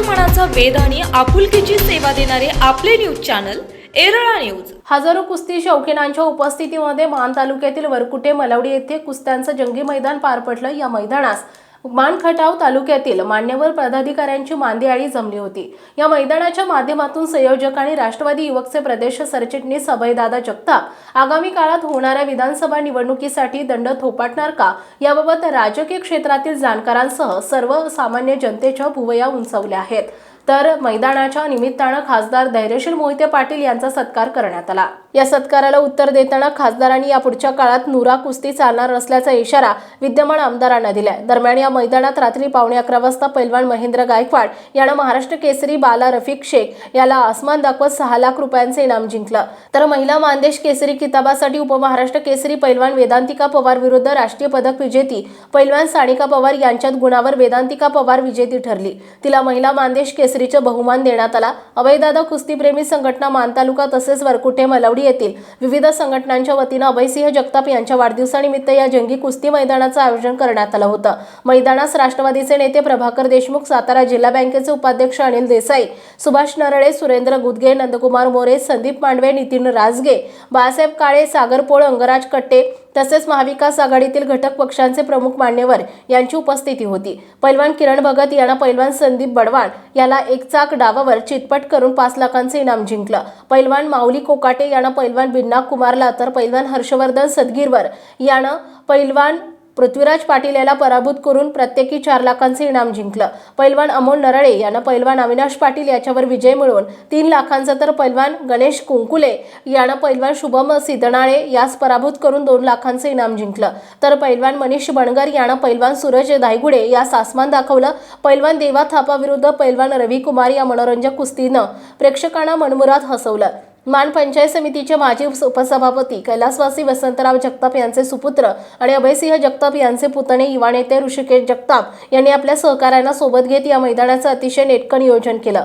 मनाचा वेद आणि आपुलकीची सेवा देणारे आपले न्यूज चॅनल एरळा न्यूज. हजारो कुस्ती शौकीनांच्या उपस्थितीमध्ये मान तालुक्यातील वरकुटे मलवडी येथे कुस्त्यांचं जंगी मैदान पार पडलं या मैदानास. मानखटाव तालुक्यातील मान्यवर पदाधिकाऱ्यांची मांदियाळी जमली होती. या मैदानाच्या माध्यमातून संयोजक आणि राष्ट्रवादी युवकचे प्रदेश सरचिटणीस अभयदादा जगताप आगामी काळात होणाऱ्या विधानसभा निवडणुकीसाठी दंड थोपाटणार का? याबाबत राजकीय क्षेत्रातील जाणकारांसह सर्वसामान्य जनतेच्या भुवया उंचवल्या आहेत. तर मैदानाच्या निमित्तानं खासदार धैर्यशील मोहिते पाटील यांचा सत्कार करण्यात आला. या सत्काराला उत्तर देताना खासदारांनी या पुढच्या काळात नुरा कुस्ती चालणार नसल्याचा इशारा विद्यमान आमदारांना दिलाय. दरम्यान या मैदानात रात्री पावणे अकरा वाजता पैलवान महेंद्र गायकवाड यानं महाराष्ट्र केसरी बाला रफिक शेख याला आसमान दाखवत सहा लाख रुपयांचे इनाम जिंकलं. तर महिला मानदेश केसरी किताबासाठी उपमहाराष्ट्र केसरी पैलवान वेदांतिका पवार विरुद्ध राष्ट्रीय पदक विजेती पैलवान सानिका पवार यांच्यात गुणावर वेदांतिका पवार विजेती ठरली. तिला महिला मानदेश केसरीचे बहुमान देण्यात आला. अभयदादा कुस्तीप्रेमी संघटना मान तालुका तसेच वरकुठे मलवडी येथील विविध संघटनांच्या वतीनं अभयसिंह जगताप यांच्या वाढदिवसानिमित्त या जंगी कुस्ती मैदानाचं आयोजन करण्यात आलं होतं. मैदानास राष्ट्रवादीचे नेते प्रभाकर देशमुख सातारा जिल्हा बँकेचे उपाध्यक्ष अनिल देसाई सुभाष नरळे सुरेंद्र गुदगे नंदकुमार मोरे संदीप मांडवे नितीन राजगे बाळासाहेब काळे सागर पोळ अंगराज कट्टे तसेच महाविकास आघाडीतील घटक पक्षांचे प्रमुख मान्यवर यांची उपस्थिती होती. पैलवान किरण भगत यांना पैलवान संदीप बडवाण याला एक चाक डावावर चितपट करून पाच लाखांचे इनाम जिंकलं. पैलवान माऊली कोकाटे यानं पैलवान बिन्ना कुमारला तर पैलवान हर्षवर्धन सदगीरवर यानं पैलवान पृथ्वीराज पाटील याला पराभूत करून प्रत्येकी चार लाखांचे इनाम जिंकलं. पैलवान अमोल नरळे यानं पैलवान अविनाश पाटील याच्यावर विजय मिळवून तीन लाखांचा तर पैलवान गणेश कुंकुले यानं पैलवान शुभम सिद्धनाळे यास पराभूत करून दोन लाखांचे इनाम जिंकलं. तर पैलवान मनीष बणगर यानं पैलवान सूरज दायगुडे यास आसमान दाखवलं. पैलवान देवा थापा विरुद्ध पैलवान रवी कुमार या मनोरंजक कुस्तीनं प्रेक्षकांना मनमुरात हसवलं. मान पंचायत समितीचे माजी उपसभापती कैलासवासी वसंतराव जगताप यांचे सुपुत्र आणि अभयसिंह जगताप यांचे पुतणे युवा नेते ऋषिकेश जगताप यांनी आपल्या सहकाऱ्यांना सोबत घेत या मैदानाचं अतिशय नेटकं नियोजन केलं.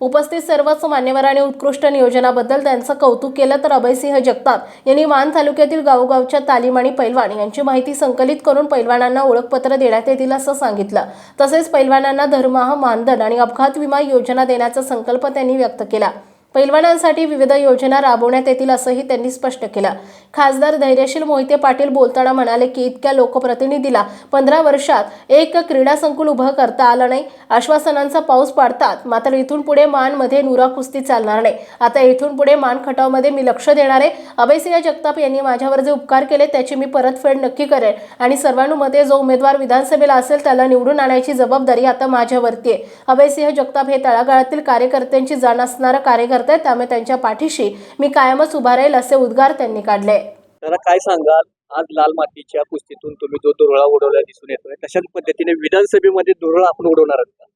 उपस्थित सर्वच मान्यवरांनी उत्कृष्ट नियोजनाबद्दल त्यांचं कौतुक केलं तर अभयसिंह जगताप यांनी मान तालुक्यातील गावोगावच्या तालीम आणि पैलवान यांची माहिती संकलित करून पैलवानांना ओळखपत्र देण्यात येतील असं सांगितलं. तसेच पैलवानांना धर्माह मानधन आणि अपघात विमा योजना देण्याचा संकल्प त्यांनी व्यक्त केला. पैलवानांसाठी विविध योजना राबवण्यात येतील असंही त्यांनी स्पष्ट केलं. खासदार धैर्यशील मोहिते पाटील बोलताना म्हणाले की इतक्या लोकप्रतिनिधीला पंधरा वर्षात एक क्रीडा संकुल उभं करता आलं नाही. आश्वासनांचा पाऊस पाडतात. मात्र इथून पुढे मानमध्ये नुरा कुस्ती चालणार नाही. आता इथून पुढे मान खटावमध्ये मी लक्ष देणार आहे. अभयसिंह जगताप यांनी माझ्यावर जे उपकार केले त्याची मी परतफेड नक्की करेन. आणि सर्वानुमते जो उमेदवार विधानसभेला असेल त्याला निवडून आणायची जबाबदारी आता माझ्यावरती आहे. अभयसिंह जगताप हे तळागाळातील कार्यकर्त्यांची जाण असणारं कार्यकर्ता आहेत त्यामुळे त्यांच्या पाठीशी मी कायमच उभा राहील असे उद्गार त्यांनी काढले. त्याला काय सांगाल? आज लाल मातीच्या कुस्तीतून तुम्ही जो धुरळा उडवला दिसून येतोय तशाच पद्धतीने विधानसभेमध्ये धुरळा आपण उडवणार आहात?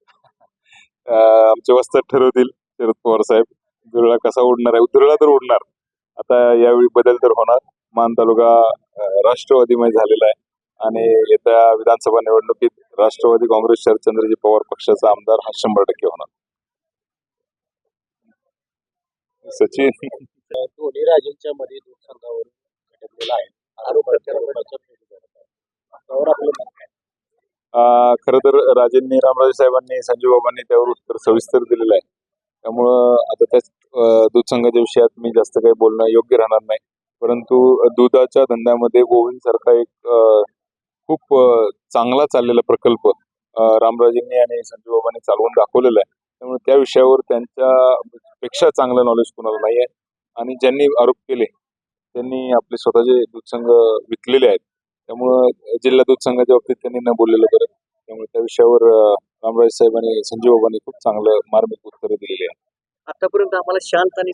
का? अं, आमचे वस्ताद ठरवतील शरद पवार साहेब. दुरळा कसा उडणार आहे? दुरळा तर उडणार. आता यावेळी बदल तर होणार. मान तालुका राष्ट्रवादीमय झालेला आहे. आणि येत्या विधानसभा निवडणुकीत राष्ट्रवादी काँग्रेस शरदचंद्रजी पवार पक्षाचा आमदार हा शंभर टक्के होणार. सचिन. दोन्ही राजांच्या मध्ये संघावर घटकलेला आहे. खरं तर राजेंनी रामराजे साहेबांनी संजय बाबांनी त्यावर उत्तर सविस्तर दिलेलं आहे. त्यामुळं आता त्याच दूध संघाच्या विषयात मी जास्त काही बोलणं योग्य राहणार नाही. परंतु दुधाच्या धंद्यामध्ये गोविंद सारखा एक खूप चांगला चाललेला प्रकल्प रामराजेंनी आणि संजय बाबांनी चालवून दाखवलेला आहे. त्यामुळे त्या विषयावर त्यांच्या पेक्षा चांगलं नॉलेज कुणाला नाही आहे आणि ज्यांनी आरोप केले त्यांनी आपले स्वतःचे दूध संघ विकलेले आहेत. त्यामुळं जिल्हा दूध संघाच्या बाबतीत त्यांनी न बोललेलं बरं. त्यामुळे त्या विषयावर रामराजे साहेब आणि संजय बाबांनी खूप चांगलं मार्मिक उत्तरं दिलेली आहेत. आतापर्यंत आम्हाला शांत आणि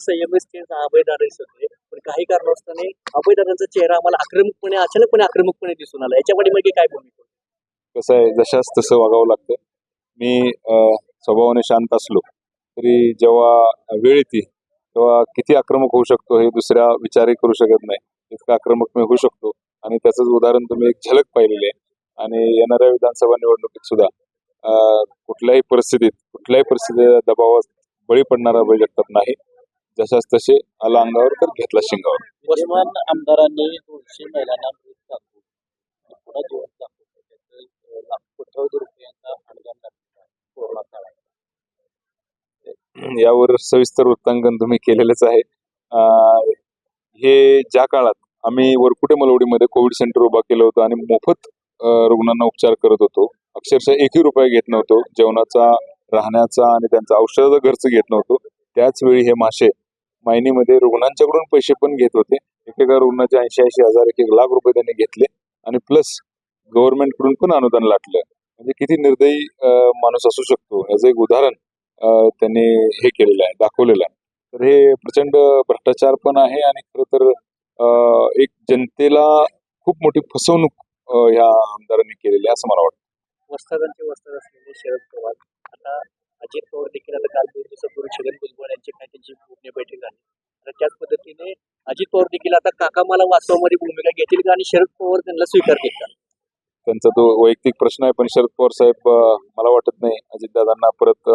अभयदादा दिसत होते पण काही कारणास्तव अभयदादांचा चेहरा आम्हाला आक्रमकपणे अचानकपणे आक्रमकपणे दिसून आला. याच्या पाठीमागे काय भूमिका? कसं आहे? जशाच तसं वागावं लागतं. मी स्वभावाने शांत असलो तरी जेव्हा वेळ येते तेव्हा किती आक्रमक होऊ शकतो हे दुसऱ्या विचारही करू शकत नाही. इतका आक्रमक मी होऊ शकतो. आणि त्याचंच उदाहरण तुम्ही एक झलक पाहिलेली आहे. आणि येणाऱ्या विधानसभा निवडणुकीत सुद्धा कुठल्याही परिस्थितीत कुठल्याही परिस्थितीत दबावात बळी पडणारा अभय जगताप नाही. जशाच तसे आला अंगावर तर घेतला शिंगावर. वर्तमान आमदारांनी दोनशे महिलांना मृत दाखवून पुन्हा त्याचं लाखो कोट्यवधी रुपयांचा अनुदान दाखवलं कोरोना काळात यावर सविस्तर वृत्तांकन तुम्ही केलेलंच आहे. हे ज्या काळात आम्ही वरकुटे मलवडीमध्ये कोविड सेंटर उभा केलं होतं आणि मोफत रुग्णांना उपचार करत होतो अक्षरशः एकही रुपया घेत नव्हतो जेवणाचा राहण्याचा आणि त्यांचा औषधाचा खर्च घेत नव्हतो. त्याच वेळी हे मासे मायनीमध्ये रुग्णांच्याकडून पैसे पण घेत होते. एकेका रुग्णाचे ऐंशी ऐंशी हजार एक एक लाख रुपये त्यांनी घेतले आणि प्लस गव्हर्नमेंटकडून पण अनुदान लाटलं. म्हणजे किती निर्दयी माणूस असू शकतो. याचं एक उदाहरण त्यांनी हे केलेलं आहे दाखवलेलं आहे. तर हे प्रचंड भ्रष्टाचार पण आहे आणि खरं तर अं, एक जनतेला खूप मोठी फसवणूक ह्या आमदारांनी केलेली आहे असं मला वाटतं. वस्तादांचे वस्ताद असलेले शरद पवार आता अजित पवार देखील आता काल दोन दिवसापूर्वी छगन भुजबळ यांची काय त्यांची पूर्ण बैठक झाली. तर त्याच पद्धतीने अजित पवार देखील आता काका मला वास्तवामध्ये भूमिका घेतील का आणि शरद पवार त्यांना स्वीकारतील का? त्यांचा तो वैयक्तिक प्रश्न आहे पण शरद पवार साहेब मला वाटत नाही अजितदादांना परत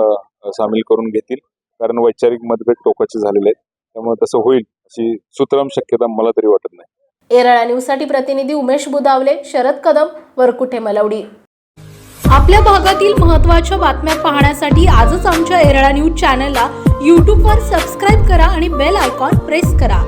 सामील करून घेतील. कारण वैचारिक मतभेद टोकाचे झालेले आहेत. त्यामुळे तसं होईल अशी सुतराम शक्यता मला तरी वाटत नाही. एरळा न्यूजसाठी प्रतिनिधी उमेश बुदावले शरद कदम वरकुठे मलवडी. आपल्या भागातील महत्त्वाच्या बातम्या पाहण्यासाठी आजच आमच्या एरळा न्यूज चॅनलला यूट्यूबवर सबस्क्राईब करा आणि बेल आयकॉन प्रेस करा.